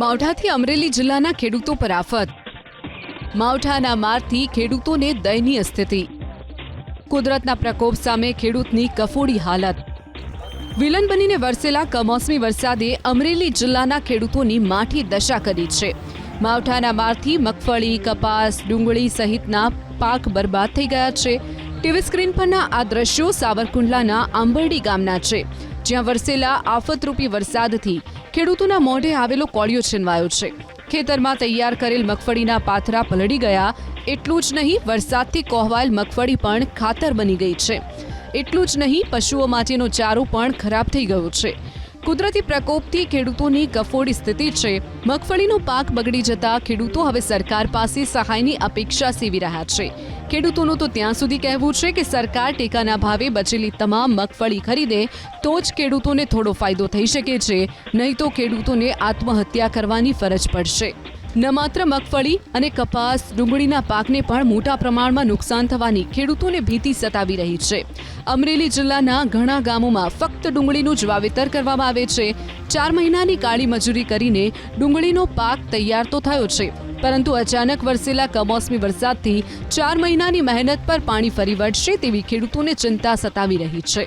માવઠાથી અમરેલી જિલ્લાના ખેડૂતો પર આફત. માવઠાના મારથી ખેડૂતોને દયનીય સ્થિતિ. કુદરતના પ્રકોપ સામે ખેડૂતની કફોડી હાલત. વિલન બનીને વરસેલા કમોસમી વરસાદે અમરેલી જિલ્લાના ખેડૂતોની માઠી દશા કરી છે. માવઠાના મારથી મગફળી, કપાસ, ડુંગળી સહિતના પાક બરબાદ થઈ ગયા છે. ટીવી સ્ક્રીન પરના આ દ્રશ્યો સાવરકુંડલાના આંબરડી ગામના છે, જ્યાં વરસેલા આફતરૂપી વરસાદથી ખેડૂતોના મોઢે આવેલો કોળિયો છીનવાયો છે. ખેતરમાં તૈયાર કરેલ મગફળીના પાથરા પલળી ગયા. એટલું જ નહીં, વરસાદથી કોહવાયેલ મગફળી પણ ખાતર બની ગઈ છે. એટલું જ નહીં, પશુઓ માટેનો ચારો પણ ખરાબ થઈ ગયો છે. કુદરતી પ્રકોપથી ખેડૂતોની કફોડી સ્થિતિ છે. મગફળીનો પાક બગડી જતા ખેડૂતો હવે સરકાર પાસે સહાયની અપેક્ષા સેવી રહ્યા છે. ખેડૂતોનું તો ત્યાં સુધી કહેવું છે કે સરકાર ટેકાના ભાવે બચેલી તમામ મગફળી ખરીદે, તો જ ખેડૂતોને થોડો ફાયદો થઈ શકે છે. નહીં તો ખેડૂતોને આત્મહત્યા કરવાની ફરજ પડશે. ન માત્ર મગફળી અને કપાસ, ડુંગળીના પાકને પણ મોટા પ્રમાણમાં નુકસાન થવાની ખેડૂતોને ભીતિ સતાવી રહી છે. અમરેલી જિલ્લાના ઘણા ગામોમાં ફક્ત ડુંગળીનું જ વાવેતર કરવામાં આવે છે. ચાર મહિનાની કાળી મજૂરી કરીને ડુંગળીનો પાક તૈયાર તો થયો છે, પરંતુ અચાનક વરસેલા કમોસમી વરસાદથી ચાર મહિનાની મહેનત પર પાણી ફરી વળશે તેવી ખેડૂતોને ચિંતા સતાવી રહી છે.